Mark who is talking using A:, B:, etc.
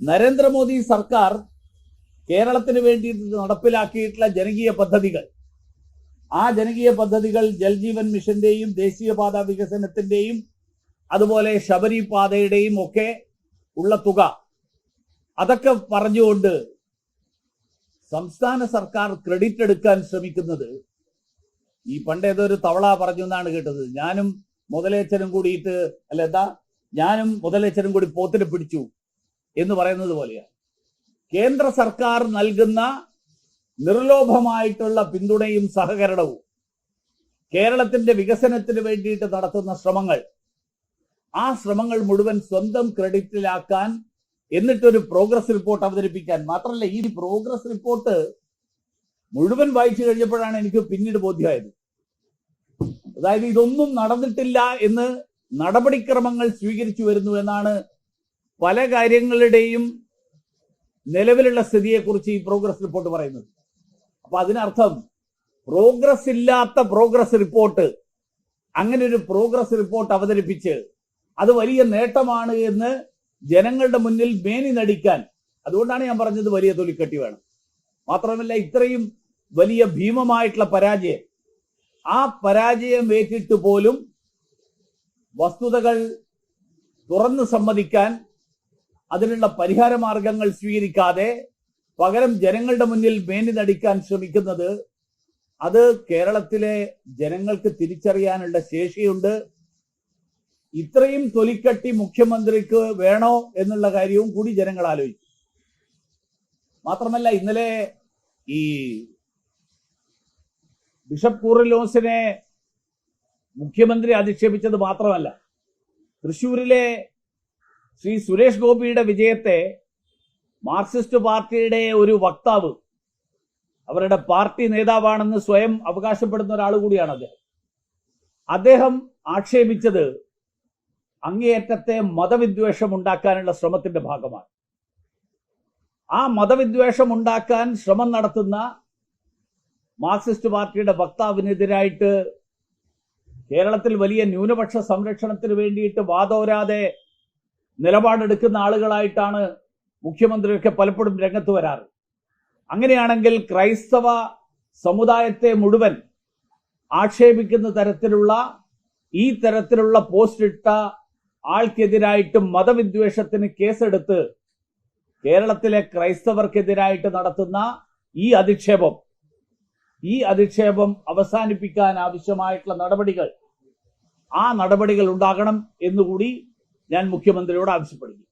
A: നരേന്ദ്രമോദി സർക്കാർ കേരളത്തിന് വേണ്ടി നടപ്പിലാക്കിയിട്ടുള്ള ജനകീയ പദ്ധതികൾ. ആ ജനകീയ പദ്ധതികൾ ജൽജീവൻ മിഷന്റെയും ദേശീയപാത വികസനത്തിന്റെയും അതുപോലെ ശബരി പാതയുടെയും ഒക്കെ ഉള്ള തുക. അതൊക്കെ പറഞ്ഞുകൊണ്ട് സംസ്ഥാന സർക്കാർ ക്രെഡിറ്റ് എടുക്കാൻ ശ്രമിക്കുന്നത് ഈ പണ്ട് ഏതൊരു തവള പറഞ്ഞു എന്നാണ് കേട്ടത്. ഞാനും മുതലേച്ചനും കൂടിയിട്ട് അല്ല എന്താ? ഞാനും മുതലേച്ചനും കൂടി പോത്തിനെ പിടിച്ചു. എന്ന് പറയുന്നത് പോലെയാണ്. കേന്ദ്ര സർക്കാർ നൽകുന്ന നിർലോഭമായിട്ടുള്ള പിന്തുണയും സഹകരണവും കേരളത്തിന്റെ വികസനത്തിന് വേണ്ടിയിട്ട് നടത്തുന്ന ശ്രമങ്ങൾ ആ ശ്രമങ്ങൾ മുഴുവൻ സ്വന്തം ക്രെഡിറ്റിലാക്കാൻ എന്നിട്ടൊരു പ്രോഗ്രസ് റിപ്പോർട്ട് അവതരിപ്പിക്കാൻ മാത്രമല്ല ഈ പ്രോഗ്രസ് റിപ്പോർട്ട് മുഴുവൻ വായിച്ചു കഴിഞ്ഞപ്പോഴാണ് എനിക്ക് പിന്നീട് ബോധ്യമായത്. അതായത് ഇതൊന്നും നടന്നിട്ടില്ല എന്ന് നടപടിക്രമങ്ങൾ സ്വീകരിച്ചു വരുന്നു എന്നാണ് പല കാര്യങ്ങളുടെയും നിലവിലുള്ള സ്ഥിതിയെക്കുറിച്ച് ഈ പ്രോഗ്രസ് റിപ്പോർട്ട് പറയുന്നത്. അപ്പൊ അതിനർത്ഥം പ്രോഗ്രസ് ഇല്ലാത്ത പ്രോഗ്രസ് റിപ്പോർട്ട് അങ്ങനെ ഒരു പ്രോഗ്രസ് റിപ്പോർട്ട് അവതരിപ്പിച്ച് അത് വലിയ നേട്ടമാണ് എന്ന് ജനങ്ങളുടെ മുന്നിൽ മേനി നടിക്കാൻ അതുകൊണ്ടാണ് ഞാൻ പറഞ്ഞത് വലിയ തൊലിക്കെട്ടി വേണം. മാത്രമല്ല ഇത്രയും വലിയ ഭീമമായിട്ടുള്ള പരാജയം ആ പരാജയം ഏറ്റിട്ട് പോലും വസ്തുതകൾ തുറന്നു സമ്മതിക്കാൻ അതിനുള്ള പരിഹാര മാർഗങ്ങൾ സ്വീകരിക്കാതെ പകരം ജനങ്ങളുടെ മുന്നിൽ മേനി നടിക്കാൻ ശ്രമിക്കുന്നത് അത് കേരളത്തിലെ ജനങ്ങൾക്ക് തിരിച്ചറിയാനുള്ള ശേഷിയുണ്ട്. ഇത്രയും തൊലിക്കട്ടി മുഖ്യമന്ത്രിക്ക് വേണോ എന്നുള്ള കാര്യവും കൂടി ജനങ്ങൾ ആലോചിക്കും. മാത്രമല്ല ഇന്നലെ ഈ ബിഷപ്പ് കൂറിലോസിനെ മുഖ്യമന്ത്രി അധിക്ഷേപിച്ചത് മാത്രമല്ല തൃശൂരിലെ ശ്രീ സുരേഷ് ഗോപിയുടെ വിജയത്തെ മാർക്സിസ്റ്റ് പാർട്ടിയുടെ ഒരു വക്താവ് അവരുടെ പാർട്ടി നേതാവാണെന്ന് സ്വയം അവകാശപ്പെടുന്ന ഒരാൾ കൂടിയാണ് അദ്ദേഹം. അദ്ദേഹം ആക്ഷേപിച്ചത് അങ്ങേയറ്റത്തെ മതവിദ്വേഷം ഉണ്ടാക്കാനുള്ള ശ്രമത്തിന്റെ ഭാഗമാണ്. ആ മതവിദ്വേഷം ഉണ്ടാക്കാൻ ശ്രമം നടത്തുന്ന മാർക്സിസ്റ്റ് പാർട്ടിയുടെ വക്താവിനെതിരായിട്ട് കേരളത്തിൽ വലിയ ന്യൂനപക്ഷ സംരക്ഷണത്തിന് വേണ്ടിയിട്ട് വാദോരാതെ നിലപാടെടുക്കുന്ന ആളുകളായിട്ടാണ് മുഖ്യമന്ത്രിയൊക്കെ പലപ്പോഴും രംഗത്ത് വരാറ്. അങ്ങനെയാണെങ്കിൽ ക്രൈസ്തവ സമുദായത്തെ മുഴുവൻ ആക്ഷേപിക്കുന്ന തരത്തിലുള്ള ഈ തരത്തിലുള്ള പോസ്റ്റ് ഇട്ട ആൾക്കെതിരായിട്ട് മതവിദ്വേഷത്തിന് കേസെടുത്ത് കേരളത്തിലെ ക്രൈസ്തവർക്കെതിരായിട്ട് നടത്തുന്ന ഈ അധിക്ഷേപം ഈ അധിക്ഷേപം അവസാനിപ്പിക്കാൻ ആവശ്യമായിട്ടുള്ള നടപടികൾ ആ നടപടികൾ ഉണ്ടാകണം എന്നുകൂടി ഞാൻ മുഖ്യമന്ത്രിയോട് ആവശ്യപ്പെടുന്നു.